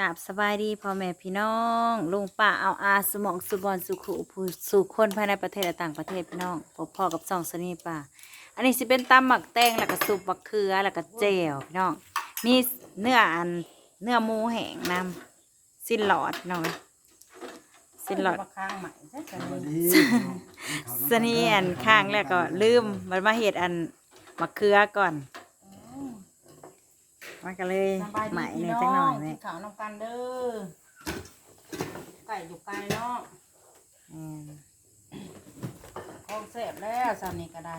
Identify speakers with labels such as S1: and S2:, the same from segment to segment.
S1: กราบสบายดีพ่อแม่พี่น้องลุงป้าเอาอาสมองสุบอนสุขุผู้สู่คนภายในประเทศและต่างประเทศพี่น้องพบพ่อกับสองสนีป่าอันนี้สิเป็นตำหมักแตงแล้วก็ซุปมะเขือแล้วก็เจลพี่น้องมีเนื้ออันเนื้อหมูแห้งนำสิ้นหลอดพี่น้องเอ้ยสิ้นหลอด
S2: ข้างใหม่ใช่ไหม
S1: สนีอันข้างแล้วก็ลืมมันมาเห็ดอันมะเขือก่อน มันก็เลย
S2: สบาย
S1: ใหม่
S2: ดี
S1: เนี่
S2: พี่
S1: ย
S2: น้
S1: จั
S2: อง
S1: หน่อย
S2: กิ
S1: เนี่
S2: น
S1: ย
S2: ข้าวน้ำกันเด้อไก่อยู่ไกลเนาะ
S1: อืม
S2: ของเสพแล้วสามีก็ได้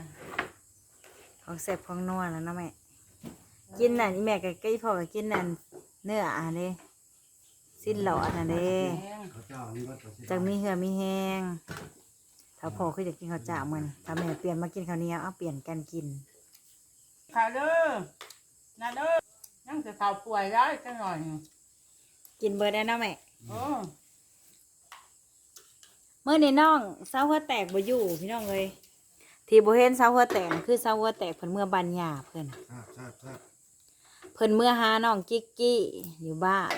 S1: ของเสพของนัวแล้วเนาะแม่กินน่ะนี่แม่ก็ใกล้พอก็กินนั่นเนื้ออันนี้สิ้นหลอดอันนี้
S2: แห้ง
S3: เขาเจ้านี่ว่าจะสิ
S1: จังมีเหือมีแห้งถ้าพอคือจะกินข้าวจ้ามันถ้าแม่เปลี่ยนมากินข้าวเหนียวเอาเปลี่ยนกันกิน
S2: ข้าวเด้อนะเด้อ ยังจะข้าวป่วยได้จังหน่อย
S1: กินเบอร์ได้เนาะแม่
S2: โอ้
S1: เมื่อในน้องเสาหัวแตกบ่อยู่พี่น้องเลยที่บ่เห็นเสาหัวแตกคือเสาหัวแตกเพิ่นเมื่อบันยาเพิ่น
S3: ทราบทราบทราบ
S1: เพิ่นเมื่อหาน้องกิ๊กกี้อยู่บ้าน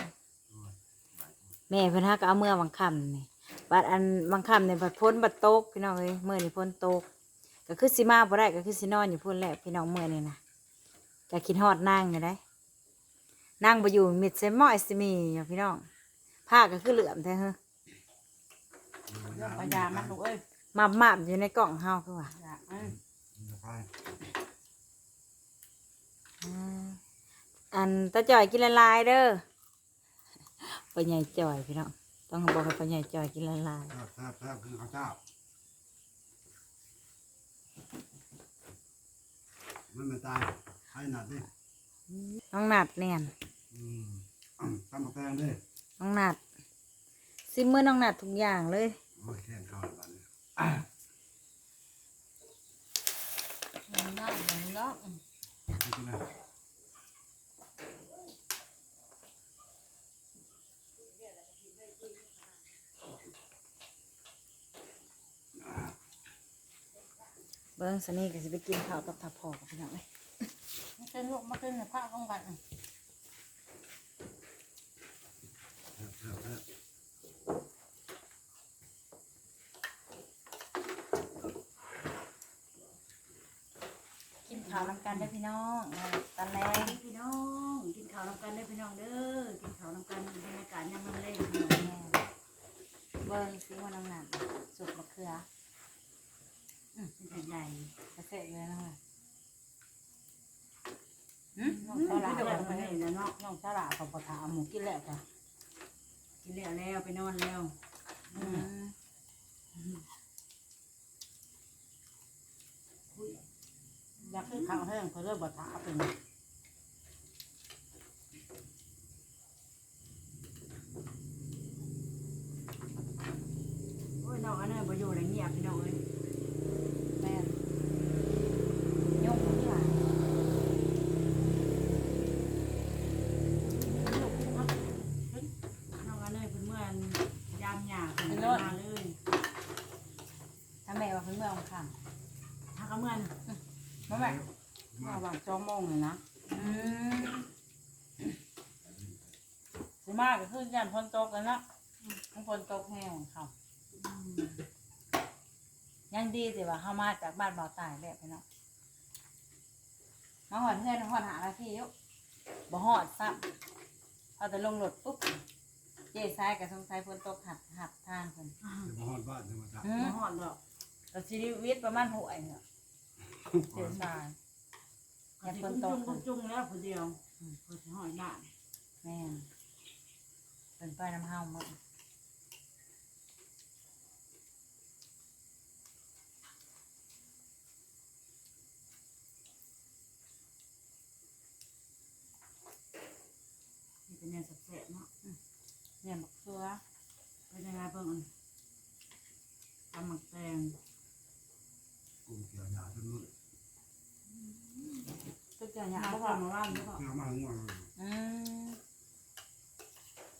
S1: แม่เพิ่นหาก็เอาเมื่อวังค่ำนี่บัดอันวังค่ำเนี่ยบัดพ้นบัดตกพี่น้องเอ้ยเมื่อนี่พ้นตกก็คือสิมาบ่ได้ก็คือสินอนอยู่พุ่นแหละพี่น้องเมื่อนี่นะก็คิดฮอดนางอยู่ได้ นางบ่อยู่มิดเซมอยสิมีอยู่พี่น้องผ้าก็คือเหลื่อมแท้เฮ้อ
S2: เรื่องพยามันลูกเอ้ย
S1: มาบมาบอยู่ในกล่องเฮาคือว่า
S2: อยากมัน
S3: ไป
S1: อืมอันตาจ่อยกินละลายเด้อปใหญ่จ่อยพี่น้องต้องบอกให้ปใหญ่จ่อยกินละลาย
S3: ทราบทราบทราบคือเขาเจ้า มันไม่ตายให้หนัดดิ
S1: น้องนัดเนี่ย
S3: อืมตำมะแตงดิ
S1: น้องนัดซิมเมื่อน้องนัดทุกอย่างเลย
S3: โอ้ยแข้งเข้าแล้วนี่
S2: มันน่ามันเนาะ
S3: นี่คืออะไร
S1: เบิ้งสนี่ก็จะไปกินข้าวกับทับพอกับพี่น้องเลย
S2: มั นเป็นลูกมันเป็นผ้าของกัน
S3: ทราบทราบทราบ
S1: กินข้าวน้ำกันได้อพี่น้องตอนแรกพี่น้องกินข้าวน้ำกันได้อพี่น้องเด้อกินข้าวน้ำกันบรรยากาศยามมันเล่นพี่น้องแม่เบิ้งซิว่าน้องนัดสุกมะเขืออืมเป็นใหญ่ๆกระเสะเลยนะคะหืม
S2: น้องฉลาดแล้วไปเห็นแล้วเนาะน้องฉลาดกับปะถาหมูกินแล้วจ้ะ
S1: กินแล้วแล้วไปนอนแล้ว
S2: อืมอยากขึ้นข้าวแห้งเขาเริ่มบะถาเป็น
S1: โอ้ยน้องอันนั้นประโยชน์อะไรเงียบพี่น้องเอ้ย
S2: แม่น
S1: ยุ่งที่หลาย
S2: ลูกเอา
S1: น้องอันนั้นเป็นเมื่อนยามหยาเพิ่นมาเลย
S2: ถ้าแม่ว่าเพิ่นเมื่อวันค่
S1: ถ้าก็เมื่อนำ
S2: มาแม่มาหวังจองโมงเลยนะ
S1: อืม
S2: สิมากก็คือยันพนตกแล้วนะทั้งพนตกแห้งของเขายังดีแต่ว่าเขามาจากบ้านบ่าวตายแบบนี้เนาะมาหอดเพื่อนหอดหาละที่อยุบ่หอดซ้ำเอาแต่ลงรถปุ๊บเจ๊ซ้ายกับสงสัยพนตกหัดหัดทางคน
S3: จะมาฮอดบ้านจะมาจับ
S2: อืม
S1: มาหอดดอก
S2: แต่ชีวิตประมาณหวยเนี่ย เจ๊ซ้ายอย่า
S1: สิ
S2: พน
S1: จุ้
S2: ต
S1: ง
S2: ก
S1: จุ้งจุ้งแล้วคนเดียวเพิ่นสิหอยบ้าน
S2: แม่นเป็นไปน้ำเฮาหมด
S1: นี่เป็นแนวแสบๆเนาะ
S2: เนี่ยบักเสือ
S1: เป็นยังไงเบิ่งอันตำหมักแตง
S3: กุ้งเกี่ยวหยาจนมืด
S2: ตึ กเกี่ยวห
S1: ห
S2: ยา
S1: น้า
S2: บ่
S1: ก็
S2: พอ
S1: มาวานแล้วก็
S3: เกี่ยวมาหัว
S2: อืม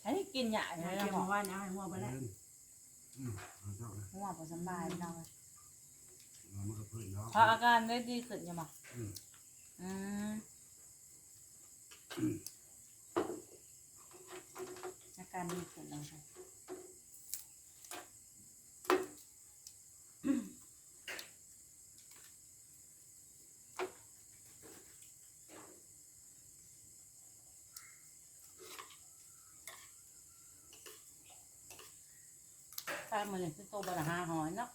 S2: อันนี้กินหยา
S1: ห
S2: เล
S1: น้าย
S2: นะ
S1: เก็บ
S2: หมอ
S1: มาว่านเอาให้หัวไป
S3: เล่
S1: แล้ว
S3: นอืมเขาเจ้าเลย
S2: หัวพอสำบายพี่น้อง
S3: มันก็พื้นเนาะ
S2: พออาการได้ดีขึ้นยังหมอ
S3: อืม
S2: อืมการดีขึ้นแล้วค่ะ ถ้ามันคือโตบละห้าหอยเนาะ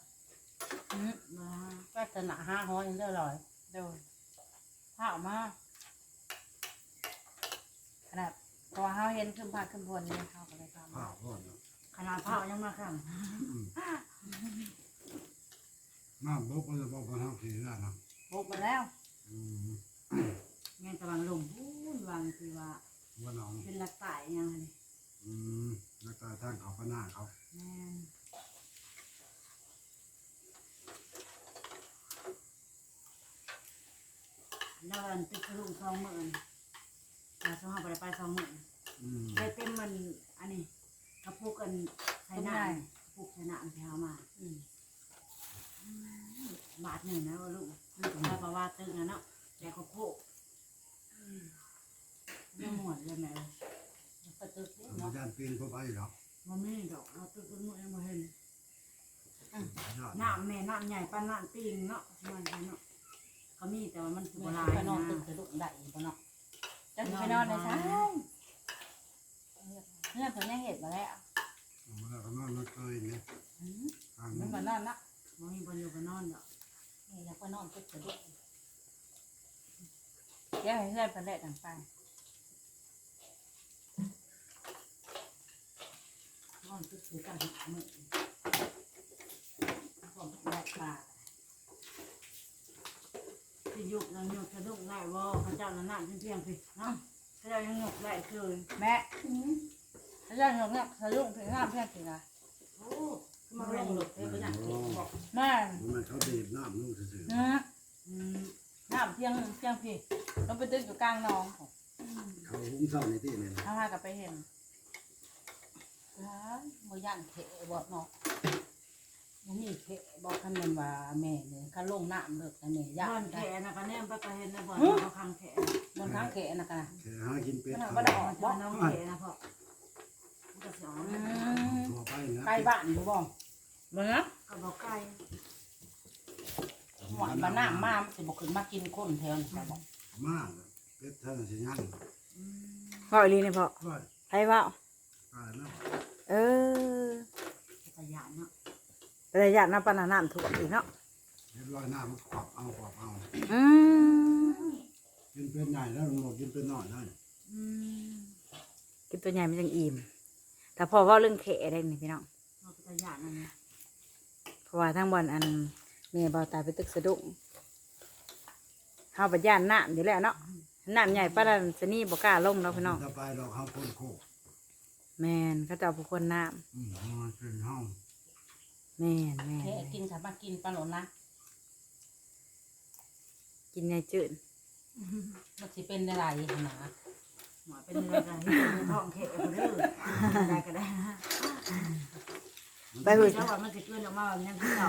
S1: อืม
S2: มาก็จะหนาห้าหอยเรื่อยเดี๋ยวข้าวมา
S1: ขนาดพอเฮาเห็นขึ้นพาขึ้นพลเนี่ยเฮาก็เลยทำ
S3: ผ้าวพ่อเนาะ
S2: ขนาดข้าวยังมาข้าง
S3: น้ำบกมันจะบอกกันทั้งทีได้นะ
S2: บุกมาแล้ว
S3: อืม
S2: แม่กำลังลงพูนวางคือว่า
S3: ว่าน้อง
S2: เป็นหลักตายยังไง
S3: อืมแล้วก็ทางเขาก็หน้าเขา
S2: แม่น แล้วอันติดกระลุงสองหมื่นแต่สองห้าไปไปสองหมื่น
S3: อืม
S2: ไปเต็มมันอันนี้กระปุกอันไทยนานกระปุกไทยนานที่เอามาอืมบาทหนึ่งนะว่าลูกถ้าประว่าตึงนะเนาะแต่กระปุกไม่หมดเลยแม่กระตึก
S3: มัน
S2: เนาะ
S3: ย่านปีนเข้าไปหรอก
S2: มันไม่ดอกเราตึกมันยังไม่เห็น
S3: ย่าน
S2: น้ำแม่น้ำใหญ่ปานน้ำปิงเนาะมันใช่เนาะ เขามีแต่ว่ามันโบราณ
S4: ไปนอน
S2: นะ
S4: ตึกกระดุกได้บ่เนาะ
S1: จะสิไปนอนในซ้ายเงื่อนเพิ่นยังเห็ดมาแล้ว
S3: มันแล้วก็นอนมันเคยเนี่ยทาง
S4: มั
S3: นั้นน
S4: มานอนนะ
S2: มันมีบนอยู่บนนอนดอก
S4: นี่อยากไปนอนตึกกระดุก
S1: เดี๋ยวให้เพื่อนเพิ่นได้ต่างไป
S4: นอนตึกคือจังหามื้อผมแบกปลา
S2: ที่ยุกยังยุกกระดุกได้บ่เขาเจ้านั่นน่ะเพียงๆพี่เนาะเขาเจ้ายังยุกได้คือ
S1: แม่แล้วเรื่องของเนี่ยสะดุ้งถึงห้ามเพื่อนสิล่ะ
S4: โอ้คือมาลงรถเพิ่นก็อยากเก็บบอก
S1: แม่
S3: มันเขาดีบน้ำนุ่งซื่อ
S1: นะ
S2: อืม
S1: น้ำเที่ยงเที่ยงพี่ลงไปตึกอยู่กลางหนอง
S3: ๆเขาหุ้มเศร้าในที่นี่นะ
S1: เอาพากลับไปเห็น
S4: ร้านบ่ย่านเขะบ่เนาะ บ่มีเขะบอกคันแม่นว่าแม่นี่คันลงน้ำเลิกแต่แม่ย่า
S2: บ้าน
S4: น
S2: แข
S4: ได้
S2: นะก็แนมไปก็เห็นในบ่อนเขาคังแข
S4: บนทางเขะน่ะกันนะ
S3: แค่หากินเป็ด
S4: มัน
S3: เขา
S4: บ่ได้ออก
S2: มัน
S4: บ่
S2: จะน้องแขนะพ่อมันก็สอน
S3: ตัวไปนะ
S4: ใกล้บ้านอยู่บ่
S1: เบิ่งนะ
S2: ก็บอกไก่
S4: หวานบ้านน้ำมามันสิบ่ขึ้นมากินคนแถวนี้แต่บอก
S3: มากเป็ดเท่านั้นสิยัง
S2: อืม
S1: พ่ออีหลีนี่พ่อ
S3: ก็
S1: ไผเว้า
S3: ตายแล้ว
S1: เออ
S2: ขยันเนาะ
S1: ระยะน้ำปานน้ำท่วมอีกเนาะ
S3: เรียบร้อยหน้ามันขวับเอาขวับเอา
S1: อืม
S3: กินเป็นใหญ่แล้วมันบอกกินเป็นน้อยได้
S2: อืม
S1: กินตัวใหญ่มันจังอิ่มแต่พอเว่าเรื่องเขะได้นี่พี่น้อง
S2: เราขยันนั่นนะ
S1: เพราะว่าทั้งบอนอันเมียเบาตายไปตึกสะดุ้งเฮาปัญญานน้ำอยู่แล้วเนาะน้ำใหญ่ปานนั้นสนี่บ่กล้าลงเนาะพี่น้อง
S3: ถ้าไปเราเขาพ่นโคก
S1: แม่นเขาเจ้าผู้คนน้
S3: อืมมันเป็นห้องำ
S1: แม่นแม่น
S4: เขะกินค่ะมากินปลาหลนนะ
S1: กินในจืด
S4: มันสิเป็นอะไรหนา
S2: หมอเป็นอะไรกันที่ท้องแขก็ได้ได้ก็ได้
S1: ไปหู
S2: แล้วว่ามันจะเกินออกมาแบบนี้คือเรา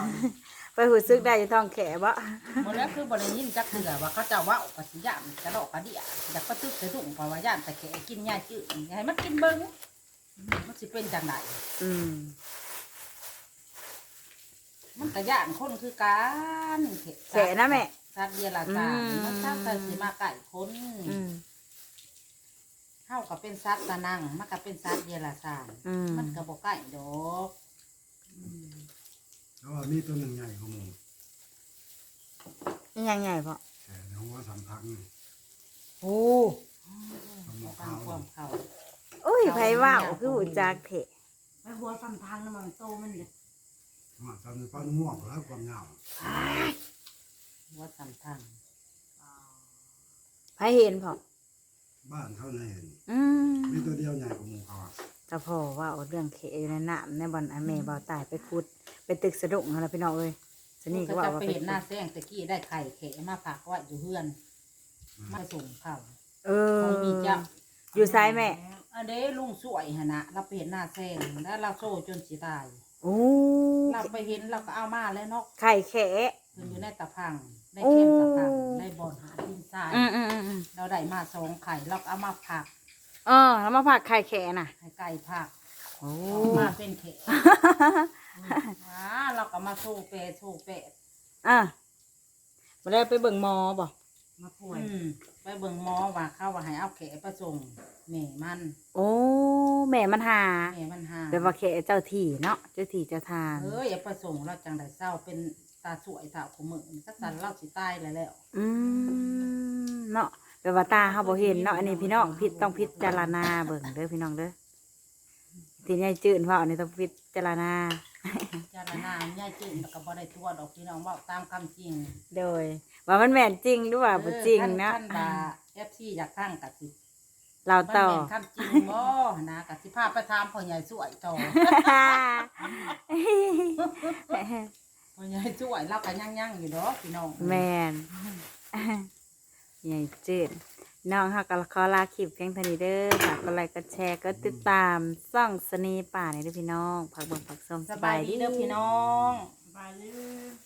S1: ไปหูซึกได้อยู่ท้องแขบ่
S4: หมดแล้วคือบริยินจักเถื่อว่าเขาเจะว่าปัสยามกระดอกกระเดียอยากกระตึกกระดุ่งเพราะว่าย่านแต่แขะกินยาจืดอย่าให้มันกินเบิ้งมันสิเป็นจังไหน
S1: อืม
S4: มันกระย่านคนคือการเขะ
S1: แขะนะแม่
S4: สัตว์เดียราจา
S1: อืม
S4: มันสร้างแต่สิมาไก่คน
S1: อืม
S4: เท่ากับเป็นสัตว์ตะนังมันก็เป็นสัตว์เดียราจา
S1: อืม
S4: มันก็บอกไก่ดอก
S3: แล้วว่ามีตัวหนึ่งใหญ่ของมึง
S1: นี่ยังไงพ่อ
S3: แค่ในหัวสำทักนี่
S1: โอ้
S3: สมอง
S4: ตา
S3: เขา
S4: มความเขา
S1: โอ้ยไผว่าวคือหูจักเถะ
S2: ไปหัวฟันทางน้ำมันโตมันเนี่ย
S3: ว่าทำในปั้นม่วงแล้วความยาว
S4: ว่าสำคัญ
S1: ไผเห็นพ่อ
S3: บ้านเขาในเห็น
S1: อืม
S3: มีตัวเดียวใหญ่กว่าหมูเขาอะ
S1: แต่พ่อว่าเอาเรื่องเขะอยู่ในน้ำในบ่อนอันแม่เบาตายไปขุด ไปตึกสะดุ้งนั่นล่ะพี่น้องเอ้ยสนี่ก็
S4: ก็
S1: ว่า
S4: จะ
S1: ว่า
S4: ไป
S1: ไป
S4: เห็นห
S1: ขุ
S4: น้า
S1: ด
S4: แซงตะกี้ได้ไข่เขะมาฝากไว้อยู่เฮือน มาส่งเขา
S1: เออ
S4: เขามีเจ้า
S1: อยู่ซ้ายแม่
S4: อันเด้ลุงสวยหนนะเราไปเห็นหน้าแซงแล้วเราโซ่จนสิตาย
S1: โอ้
S4: เราไปเห็นเราก็เอามาแล้วเนาะ
S1: ไข่แขะ
S4: เพิ่นอยู่ในตะพังได้เข้มตะพัง
S1: โอ้
S4: ได้บอนหาดินทราย
S1: อืมอืมอืมอืม
S4: เราได้มาสองไข่เราก็เอามาผัก
S1: เออแล้วมาผักไข่แขะน่ะ
S4: ให้ไก่ผัก
S1: อ้
S4: มาเป็นเขะอ่าเราก็มาสู้เปะสู้เปะ
S1: อะมาได้ไปเบิ่งหมอบ่
S2: มาป่วย
S4: อืมไปเบิ่งหมอว่าเขาว่าให้เอาแขไปส่ง แม่มัน
S1: โอ้แม่มันหา
S4: แม่มันหา
S1: แปลว่าแค่เจ้าที่เนาะเจ้าที่เจ้าทาง
S4: เอ้ยอย่าไปส่งเราจังได้เศร้าเป็นตาสวยตาขมือก็สันเราสิตายแล้วแล้ว
S1: อืมเนาะแปลว่าตาเฮาบ่เห็นเนาะอันนี้พี่น้องพิต้องพิจารณาเบิ่งเด้อพี่น้องเด้อที่ยายจืดเว่าอันนี้ต้องพิจารณา
S4: จารณาย่ายจืดแล้วก็บ่ได้ทั่วดอกพี่น้องเว่าตามคำจริง
S1: โดย ว่ามันแม่นจริงหรือว่าบ่จริงเนาะ
S4: ท่านบาเอฟซีอยากทั้งกับสิ
S1: เรา
S4: มัน
S1: ต่อ
S4: เป็นคำจริงบ่นะกับสิพาไปถามพ่อใหญ่สวยต่อพ่อใหญ่สวยเราก็ยั่งยั่งๆอยู่ดอกพี่น้อง
S1: แม่นยายจืดน้องเฮาก็ขอลาคลิปเพียงเท่านี้เด้อฝากกดไลค์กดแชร์กดติดตามซ่องสนีป่านี่เด้อพี่น้องผักเบิ่งผักส้ม
S4: สบายดี เด้อพี่น้อง
S2: บายเลย